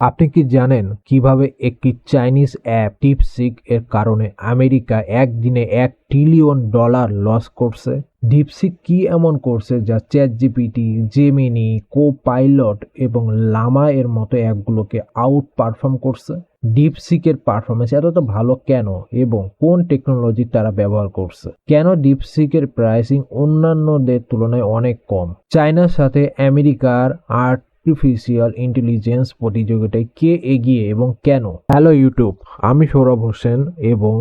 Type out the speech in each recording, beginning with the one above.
আপনি কি জানেন কীভাবে একটি চাইনিজ অ্যাপ ডিপসিক এর কারণে আমেরিকা একদিনে এক ট্রিলিয়ন ডলার লস করছে? ডিপসিক কি এমন করছে যা chat GPT Gemini Copilot এবং লামা এর মতো অ্যাপগুলোকে আউট পারফর্ম করছে ডিপসিকের পারফরমেন্স এতটা ভালো কেন এবং কোন টেকনোলজি তারা ব্যবহার করছে? কেন ডিপসিকের প্রাইসিং অন্যান্যদের তুলনায় অনেক কম? চায়নার সাথে আমেরিকার আর্ট আর্টিফিশিয়াল ইন্টেলিজেন্স প্রতিযোগিতায় কে এগিয়ে এবং কেন? হ্যালো ইউটিউব আমি সৌরভ হোসেন এবং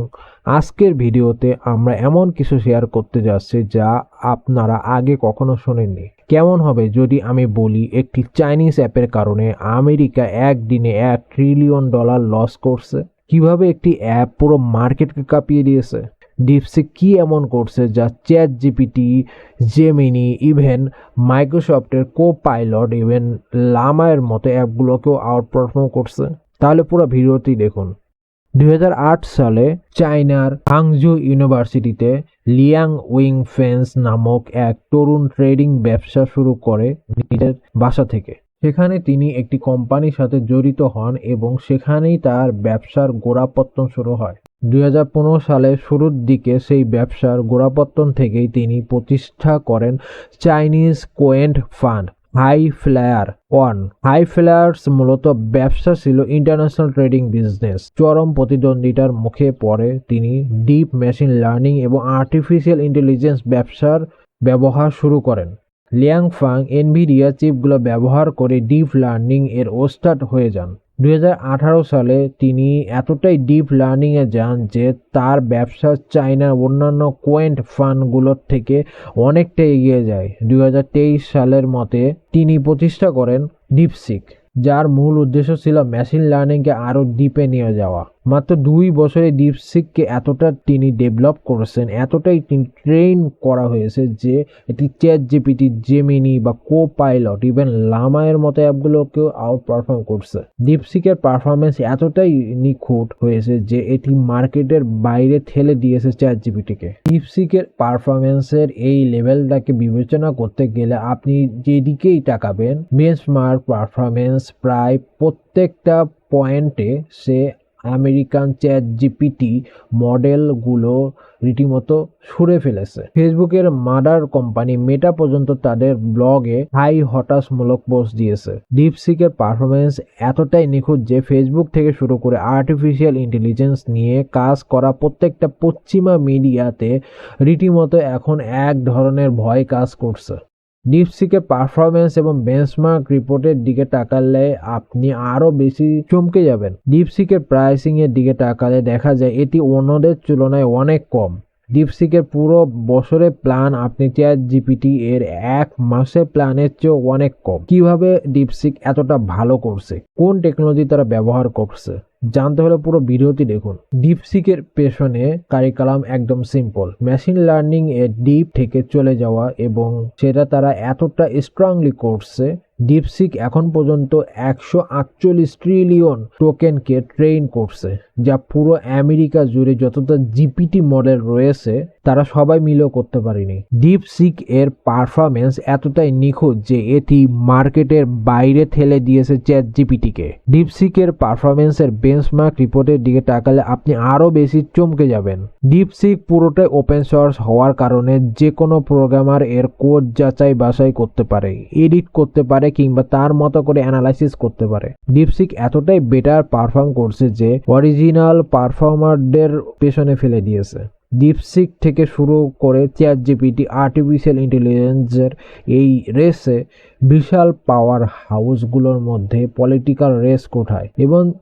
আজকের ভিডিওতে আমরা এমন কিছু শেয়ার করতে যাচ্ছি যা আপনারা আগে কখনো শোনেননি। কেমন হবে যদি আমি বলি, একটি চাইনিজ অ্যাপের কারণে আমেরিকা একদিনে এক ট্রিলিয়ন ডলার লস করছে। কীভাবে একটি অ্যাপ পুরো মার্কেটকে কাঁপিয়ে দিয়েছে? ডিপসিক কি এমন করছে যা চ্যাট জিপিটি জেমিনি ইভেন মাইক্রোসফটের কো পাইলট ইভেন লামায়ের মতো অ্যাপগুলোকেও আউট পারফর্ম করছে। তাহলে পুরো ভিডিওটি দেখুন। দু হাজার আট সালে চায়নার হাংজু ইউনিভার্সিটিতে লিয়াং উইং ফেন্স নামক এক তরুণ ট্রেডিং ব্যবসা শুরু করে নিজের বাসা থেকে। সেখানে তিনি একটি কোম্পানির সাথে জড়িত হন এবং সেখানেই তার ব্যবসার গোড়াপত্তন শুরু হয়। দুই সালের শুরুর দিকে সেই ব্যবসার গোড়াপত্তন থেকেই তিনি প্রতিষ্ঠা করেন Chinese quant fund High Flyer one. High Flyers মূলত ব্যবসা ছিল ইন্টারন্যাশনাল ট্রেডিং বিজনেস। চরম প্রতিদ্বন্দ্বিতার মুখে পড়ে তিনি ডিপ মেশিন লার্নিং এবং আর্টিফিশিয়াল ইন্টেলিজেন্স ব্যবসার ব্যবহার শুরু করেন। লিয়াং ফাং এনভিডিয়া চিপগুলো ব্যবহার করে ডিপ লার্নিং এর ওস্টার্ট হয়ে যান। দু হাজার আঠারো সালে তিনি এতটাই ডিপ লার্নিংয়ে যান যে তার ব্যবসা চায়নার অন্যান্য কোয়েন্ট ফান্ডগুলোর থেকে অনেকটা এগিয়ে যায়। দুই হাজার তেইশ সালের মতে তিনি প্রতিষ্ঠা করেন ডিপসিক, যার মূল উদ্দেশ্য ছিল মেশিন লার্নিংকে আরও ডিপে নিয়ে যাওয়া। মাত্র দুই বছরে ডিপসিককে এতটা তিনি ডেভেলপ করেছেন, এতটাই তিনি ট্রেন করা হয়েছে যে এটি চ্যাট জিপিটি জেমিনি বা কো পাইলট ইভেন লামায়ের মতো অ্যাপগুলোকেও আউট পারফর্ম করছে। ডিপসিকের পারফরমেন্স এতটাই নিখুঁত হয়েছে যে এটি মার্কেটের বাইরে ঠেলে দিয়েছে চ্যাট জিপিটিকে ডিপসিকের পারফরমেন্সের এই লেভেলটাকে বিবেচনা করতে গেলে আপনি যেদিকেই তাকাবেন বেঞ্চমার্ক পারফরমেন্স প্রায় প্রত্যেকটা পয়েন্টে সে আমেরিকান চ্যাট জিপিটি মডেলগুলো রীতিমতো ছুঁড়ে ফেলেছে। ফেসবুকের মাদার কোম্পানি মেটা পর্যন্ত তাদের ব্লগে হাই হতাশমূলক পোস্ট দিয়েছে। ডিপসিকের পারফরমেন্স এতটাই নিখুঁত যে ফেসবুক থেকে শুরু করে আর্টিফিশিয়াল ইন্টেলিজেন্স নিয়ে কাজ করা প্রত্যেকটা পশ্চিমা মিডিয়াতে রীতিমতো এখন এক ধরনের ভয় কাজ করছে। ডিপসিকের পারফরমেন্স এবং বেঞ্চমার্ক রিপোর্টের দিকে তাকালে আপনি আরও বেশি চমকে যাবেন। ডিপসিকের প্রাইসিং এর দিকে তাকালে দেখা যায় এটি অন্যদের তুলনায় অনেক কম। ডিপসিকের পুরো বছরের প্ল্যান আপনি চ্যাট জিপিটি এর এক মাসের প্ল্যানের চেয়েও অনেক কম। কীভাবে ডিপসিক এতটা ভালো করছে? কোন টেকনোলজি তারা ব্যবহার করছে? জানতে হলে পুরো ভিডিওটি দেখুন। ডিপসিকের পেছনে কারিকালাম একদম সিম্পল মেশিন লার্নিং এ ডিপ থেকে চলে যাওয়া এবং সেটা তারা এতটা স্ট্রংলি করছে ডিপসিক এখন পর্যন্ত একশো আটচল্লিশ ট্রিলিয়ন টোকেনকে ট্রেন করছে, যা পুরো আমেরিকা জুড়ে যতটা জিপিটি মডেল রয়েছে, তারা সবাই মিলেও করতে পারেনি। ডিপসিক এর পারফরমেন্স এতটাই নিখুঁত যে এটি মার্কেটের বাইরে ঠেলে দিয়েছে চ্যাট জিপিটিকে ডিপসিকের পারফরমেন্সের বেঞ্চমার্ক রিপোর্টের দিকে তাকালে আপনি আরও বেশি চমকে যাবেন। ডিপসিক পুরোটাই ওপেন সোর্স হওয়ার কারণে যে কোনো প্রোগ্রামার এর কোড যাচাই বাছাই করতে পারে এডিট করতে পারে কিংবা তার মতো করে অ্যানালাইসিস করতে পারে। ডিপসিক এতটাই বেটার পারফর্ম করছে যে অরিজিনাল পারফর্মারদের পেছনে ফেলে দিয়েছে। ডিপসিক থেকে শুরু করে চ্যাট জিপিটি আর্টিফিশিয়াল ইন্টেলিজেন্সের এই রেসে বিশাল পাওয়ার হাউসগুলোর মধ্যে পলিটিক্যাল রেস কোথায় এবং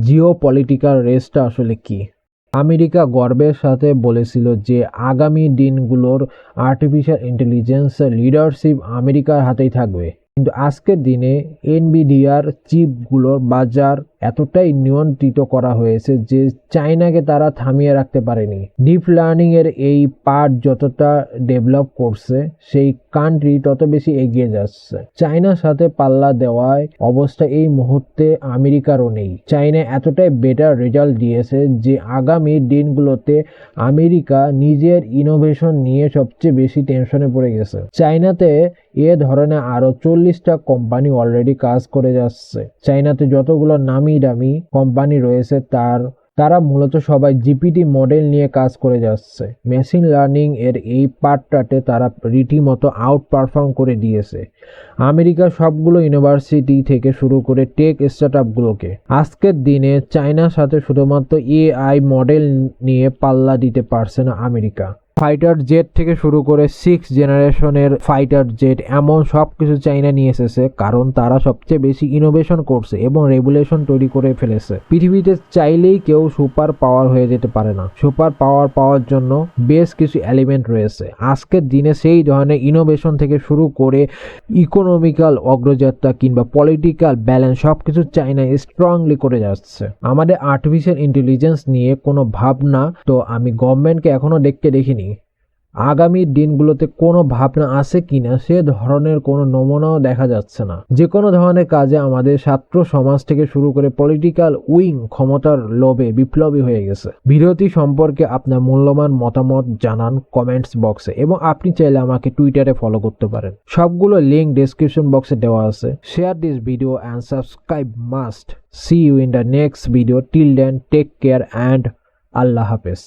জিও পলিটিক্যাল রেসটা আসলে কি? আমেরিকা গর্বের সাথে বলেছিল যে আগামী দিনগুলোর আর্টিফিশিয়াল ইন্টেলিজেন্সের লিডারশিপ আমেরিকার হাতেই থাকবে। কিন্তু আজকের দিনে এনবিডিআর চিপগুলোর বাজার এতটাই নিয়ন্ত্রিত করা হয়েছে যে চায়নাকে তারা থামিয়ে রাখতে পারেনি। ডিপ লার্নিং এর এই পার্ট যতটা ডেভেলপ করছে, সেই কান্ট্রি তত বেশি এগিয়ে যাচ্ছে। চায়নার সাথে পাল্লা দেওয়ায় অবস্থা এই মুহূর্তে আমেরিকারও নেই। চায়না এতটাই বেটার রেজাল্ট দিয়েছে যে আগামী দিনগুলোতে আমেরিকা নিজের ইনোভেশন নিয়ে সবচেয়ে বেশি টেনশনে পড়ে গেছে। চায়নাতে এ ধরনের আরও চল্লিশটা কোম্পানি অলরেডি কাজ করে যাচ্ছে। চায়নাতে যতগুলো নামি দামি কোম্পানি রয়েছে তার, তারা মূলত সবাই জিপিটি মডেল নিয়ে কাজ করে যাচ্ছে। মেশিন লার্নিং এর এই পার্টটাতে তারা রীতিমতো আউট পারফর্ম করে দিয়েছে। আমেরিকার সবগুলো ইউনিভার্সিটি থেকে শুরু করে টেক স্টার্টআপগুলোকে আজকের দিনে চায়নার সাথে শুধুমাত্র এআই মডেল নিয়ে পাল্লা দিতে পারছে না আমেরিকা। ফাইটার জেট থেকে শুরু করে সিক্স জেনারেশনের ফাইটার জেট এমন সব কিছু চাইনা নিয়ে এসেছে, কারণ তারা সবচেয়ে বেশি ইনোভেশন করছে এবং রেগুলেশন তৈরি করে ফেলেছে। পৃথিবীতে চাইলেই কেউ সুপার পাওয়ার হয়ে যেতে পারে না। সুপার পাওয়ার পাওয়ার জন্য বেশ কিছু এলিমেন্ট রয়েছে। আজকের দিনে সেই ধরনের ইনোভেশন থেকে শুরু করে ইকোনমিক্যাল অগ্রযাত্রা কিংবা পলিটিক্যাল ব্যালেন্স সব কিছু চাইনা স্ট্রংলি করে যাচ্ছে। আমাদের আর্টিফিশিয়াল ইন্টেলিজেন্স নিয়ে কোনো ভাবনা তো আমি গভর্নমেন্টকে এখনও দেখতে দেখিনি। আগামী দিনগুলোতে কোনো ভাবনা আছে কিনা, সে ধরনের কোনো নমুনাও দেখা যাচ্ছে না। যে কোনো ধরনের কাজে আমাদের ছাত্র সমাজ থেকে শুরু করে পলিটিক্যাল উইং ক্ষমতার লোভে বিপ্লবী হয়ে গেছে। বিরতি সম্পর্কে আপনার মূল্যবান মতামত জানান কমেন্টস বক্সে এবং আপনি চাইলে আমাকে টুইটারে ফলো করতে পারেন। সবগুলো লিঙ্ক ডেসক্রিপশন বক্সে দেওয়া আছে। Share this video and subscribe must see you in the next video till then take care and আল্লাহ হাফেজ।